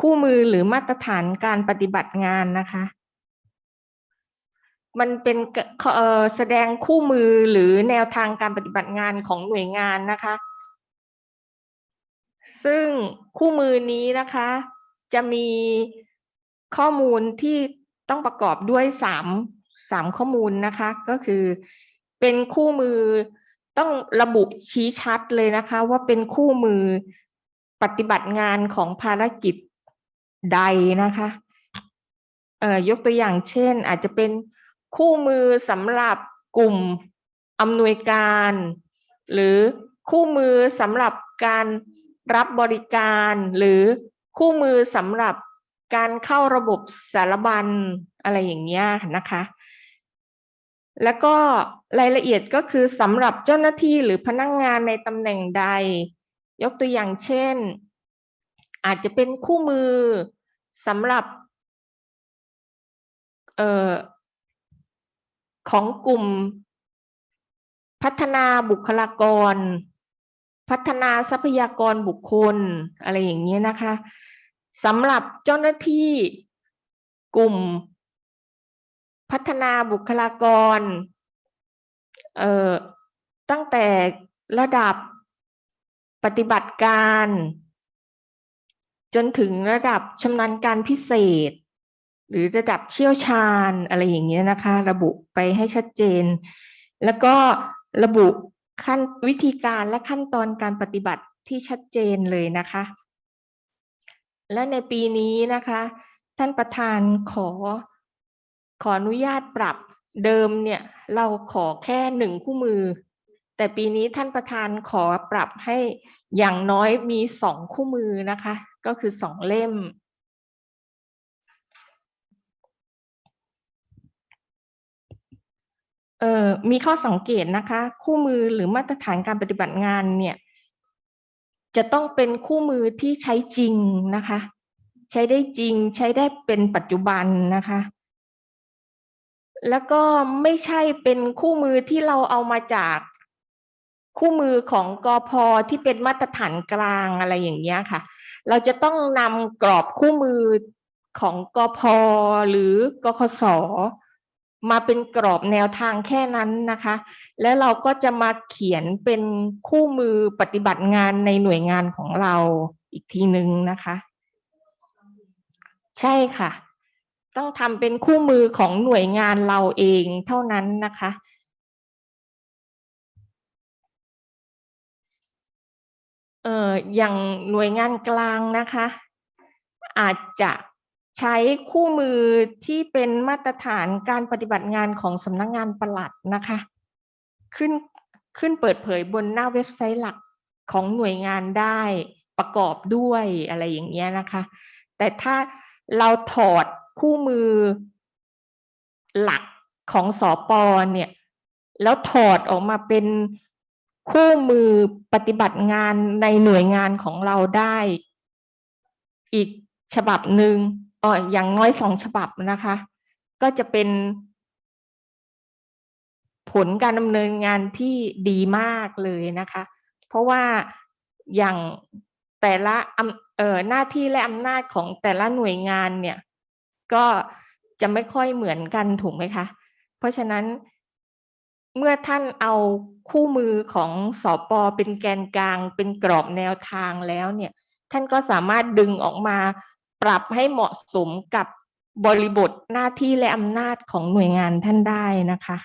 คู่มือหรือมาตรฐานการปฏิบัติงานนะคะ มันเป็นกะเอ่อแสดงคู่มือหรือแนวทางการปฏิบัติงานของหน่วยงานนะคะ ซึ่งคู่มือนี้นะคะ จะมีข้อมูลที่ต้องประกอบด้วยสามสามข้อมูลนะคะ ก็คือเป็นคู่มือต้องระบุชี้ชัดเลยนะคะ ว่าเป็นคู่มือปฏิบัติงานของภารกิจ ใดนะคะเอ่อยกตัวอย่างเช่น อาจจะเป็นคู่มือสำหรับกลุ่มอำนวยการ หรือคู่มือสำหรับการรับบริการ หรือคู่มือสำหรับการเข้าระบบสารบัญอะไรอย่างเงี้ยนะคะ แล้วก็รายละเอียดก็คือสำหรับเจ้าหน้าที่หรือพนักงงานในตำแหน่งใด ยกตัวอย่างเช่น อาจจะเป็นคู่มือสำหรับเอ่อของกลุ่ม พัฒนาบุคลากร พัฒนาทรัพยากรบุคคล อะไรอย่างเงี้ยนะคะสำหรับเจ้าหน้าที่กลุ่ม พัฒนาบุคลากรเอ่อตั้งแต่ระดับปฏิบัติการ จนถึงระดับชำนาญการพิเศษ หรือระดับเชี่ยวชาญอะไรอย่างเงี้ยนะคะ ระบุไปให้ชัดเจน แล้วก็ระบุขั้นวิธีการและขั้นตอนการปฏิบัติที่ชัดเจนเลยนะคะ และในปีนี้นะคะ ท่านประธานขอขออนุญาตปรับเดิมเนี่ยเราขอแค่หนึ่งคู่มือ แต่ปีนี้ท่านประธานขอปรับให้อย่างน้อยมีสองคู่มือนะคะ ก็คือสองเล่ม เอ่อมีข้อสังเกตนะคะ คู่มือหรือมาตรฐานการปฏิบัติงานเนี่ย จะต้องเป็นคู่มือที่ใช้จริงนะคะ ใช้ได้จริงใช้ได้เป็นปัจจุบันนะคะแล้วก็ไม่ใช่เป็นคู่มือที่เราเอามาจากคู่มือของกอพอที่เป็นมาตรฐานกลางอะไรอย่างเงี้ยค่ะ เราจะต้องนำกรอบคู่มือของกอพอหรือกคสมาเป็นกรอบแนวทางแค่นั้นนะคะ แล้วเราก็จะมาเขียนเป็นคู่มือปฏิบัติงานในหน่วยงานของเราอีกทีหนึ่งนะคะ ใช่ค่ะ ต้องทำเป็นคู่มือของหน่วยงานเราเองเท่านั้นนะคะ เอ่ออย่างหน่วยงานกลางนะคะ อาจจะใช้คู่มือที่เป็นมาตรฐานการปฏิบัติงานของสำนักงานประหลัดนะคะ ขึ้นขึ้นเปิดเผยบนหน้าเว็บไซต์หลักของหน่วยงานได้ประกอบด้วยอะไรอย่างเงี้ยนะคะ แต่ถ้าเราถอดคู่มือหลักของสอปอเนี่ย แล้วถอดออกมาเป็น คู่มือปฏิบัติงานในหน่วยงานของเราได้ อีกฉบับหนึ่งอ๋ออย่างน้อยสองฉบับนะคะ ก็จะเป็น ผลการดำเนินงานที่ดีมากเลยนะคะ เพราะว่าอย่างแต่ละเอ่อหน้าที่และอำนาจของแต่ละหน่วยงานเนี่ย ก็จะไม่ค่อยเหมือนกันถูกไหมคะ เพราะฉะนั้น เมื่อท่านเอาคู่มือของสอปอเป็นแกนกลาง เป็นกรอบแนวทางแล้วเนี่ย ท่านก็สามารถดึงออกมาปรับให้เหมาะสมกับบริบทหน้าที่และอำนาจของหน่วยงานท่านได้นะคะ